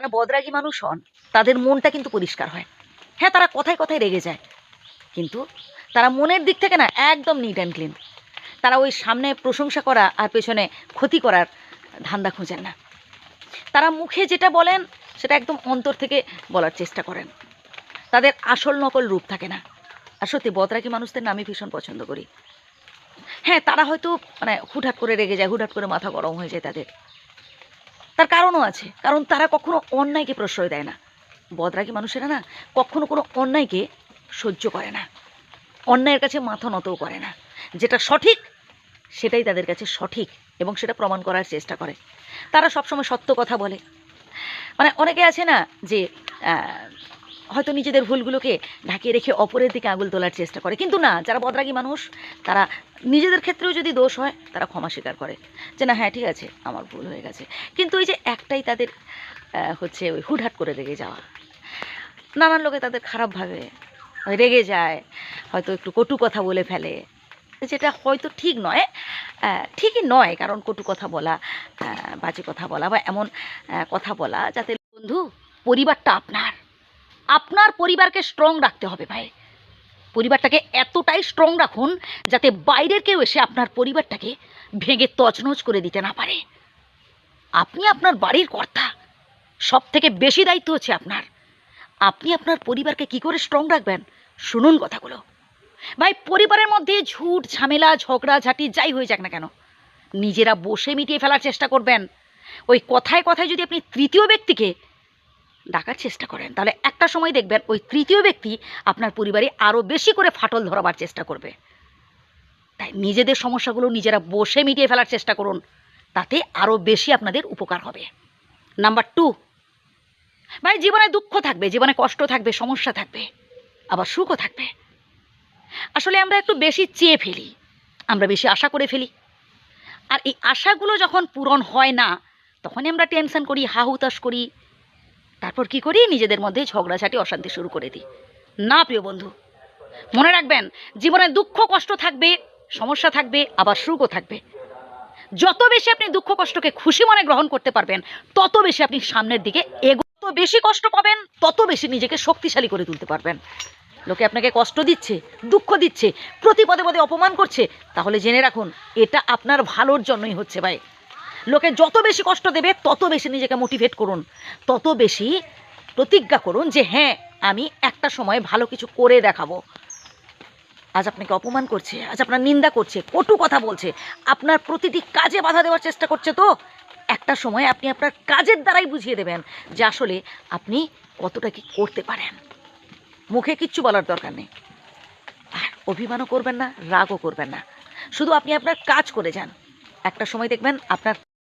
যারা বদরাগী মানুষ হন, তাদের মনটা কিন্তু পরিষ্কার হয়। হ্যাঁ তারা কথায় কথায় রেগে যায়। কিন্তু তারা মনের দিক থেকে না একদম নিট অ্যান্ড ক্লিন তারা ওই সামনে প্রশংসা করা আর পেছনে ক্ষতি করার ধান্দা খুঁজেন না। তারা মুখে যেটা বলেন, সেটা একদম অন্তর থেকে বলার চেষ্টা করেন। তাদের আসল নকল রূপ থাকে না। আর সত্যি, বদরাগী মানুষদের না আমি ভীষণ পছন্দ করি। হ্যাঁ তারা হয়তো মানে হুটহাট করে রেগে যায়, হুটহাট করে মাথা গরম হয়ে যায় তাদের। তার কারণও আছে। কারণ তারা কখনো অন্যায়কে প্রশ্রয় দেয় না। বদরাগী মানুষেরা না কখনো কোনো অন্যায়কে সহ্য করে না। অন্যায়ের কাছে মাথা নতও করে না। যেটা সঠিক, সেটাই তাদের কাছে সঠিক এবং সেটা প্রমাণ করার চেষ্টা করে। তারা সবসময় সত্য কথা বলে। মানে অনেকে আছে না যে হয়তো নিজেদের ভুলগুলোকে ঢাকিয়ে রেখে অপরের দিকে আঙুল তোলার চেষ্টা করে। কিন্তু না, যারা বদরাগী মানুষ, তারা নিজেদের ক্ষেত্রেও যদি দোষ হয়, তারা ক্ষমা স্বীকার করে যে, না হ্যাঁ ঠিক আছে, আমার ভুল হয়ে গেছে। কিন্তু ওই যে একটাই তাদের হচ্ছে ওই হুটহাট করে রেগে যাওয়া। নানান লোকে তাদের খারাপভাবে রেগে যায়, হয়তো একটু কটু কথা বলে ফেলে। যেটা হয়তো ঠিক নয় ঠিকই নয়, কারণ কটু কথা বলা বাজে কথা বলা বা এমন কথা বলা যাতে বন্ধু, পরিবারটা আপনার আপনার পরিবারকে স্ট্রং রাখতে হবে ভাই। পরিবারটাকে এতটাই স্ট্রং রাখুন যাতে বাইরের কেউ এসে আপনার পরিবারটাকে ভেঙে তছনছ করে দিতে না পারে। আপনি আপনার বাড়ির কর্তা। সব থেকে বেশি দায়িত্ব হচ্ছে আপনার। আপনি আপনার পরিবারকে কি করে স্ট্রং রাখবেন? শুনুন কথাগুলো। ভাই, পরিবারের মধ্যে ঝুট, ঝামেলা, ঝগড়া, ঝাঁটি যাই হয়ে যাক না কেন, নিজেরা বসে মিটিয়ে ফেলার চেষ্টা করবেন। ওই কথায় কথায় যদি আপনি তৃতীয় ব্যক্তিকে ডাকার চেষ্টা করেন। তাহলে একটা সময় দেখবেন ওই তৃতীয় ব্যক্তি আপনার পরিবারে আরও বেশি করে ফাটল ধরাবার চেষ্টা করবে। তাই নিজেদের সমস্যাগুলো নিজেরা বসে মিটিয়ে ফেলার চেষ্টা করুন। তাতে আরও বেশি আপনাদের উপকার হবে। নাম্বার টু, ভাই জীবনে দুঃখ থাকবে, জীবনে কষ্ট থাকবে, সমস্যা থাকবে, আবার সুখও থাকবে। আসলে আমরা একটু বেশি চেয়ে ফেলি, আমরা বেশি আশা করে ফেলি। আর এই আশাগুলো যখন পূরণ হয় না, তখনই আমরা টেনশন করি হা হুতাশ করি তারপর কি করি? নিজেদের মধ্যে ঝগড়াঝাটি, অশান্তি শুরু করে দিই। না, প্রিয় বন্ধু, মনে রাখবেন, জীবনে দুঃখ, কষ্ট থাকবে, সমস্যা থাকবে, আবার সুখও থাকবে। যত বেশি আপনি দুঃখ, কষ্টকে খুশি মনে গ্রহণ করতে পারবেন, তত বেশি আপনি সামনের দিকে এগো তত বেশি কষ্ট পাবেন, তত বেশি নিজেকে শক্তিশালী করে তুলতে পারবেন। লোকে আপনাকে কষ্ট দিচ্ছে, দুঃখ দিচ্ছে প্রতি পদে পদে অপমান করছে, তাহলে জেনে রাখুন, এটা আপনার ভালোর জন্যই হচ্ছে ভাই। লোকে যত বেশি কষ্ট দেবে, তত বেশি নিজেকে মোটিভেট করুন। তত বেশি প্রতিজ্ঞা করুন যে হ্যাঁ আমি একটা সময় ভালো কিছু করে দেখাবো। আজ আপনাকে অপমান করছে, আজ আপনার নিন্দা করছে, কটু কথা বলছে। আপনার প্রতিটি কাজে বাধা দেওয়ার চেষ্টা করছে তো। একটা সময় আপনি আপনার কাজের দ্বারাই বুঝিয়ে দেবেন যে, আসলে আপনি কতটা কি করতে পারেন। মুখে কিচ্ছু বলার দরকার নেই। আর অভিমানও করবেন না, রাগও করবেন না। শুধু আপনি আপনার কাজ করে যান। একটা সময় দেখবেন আপনার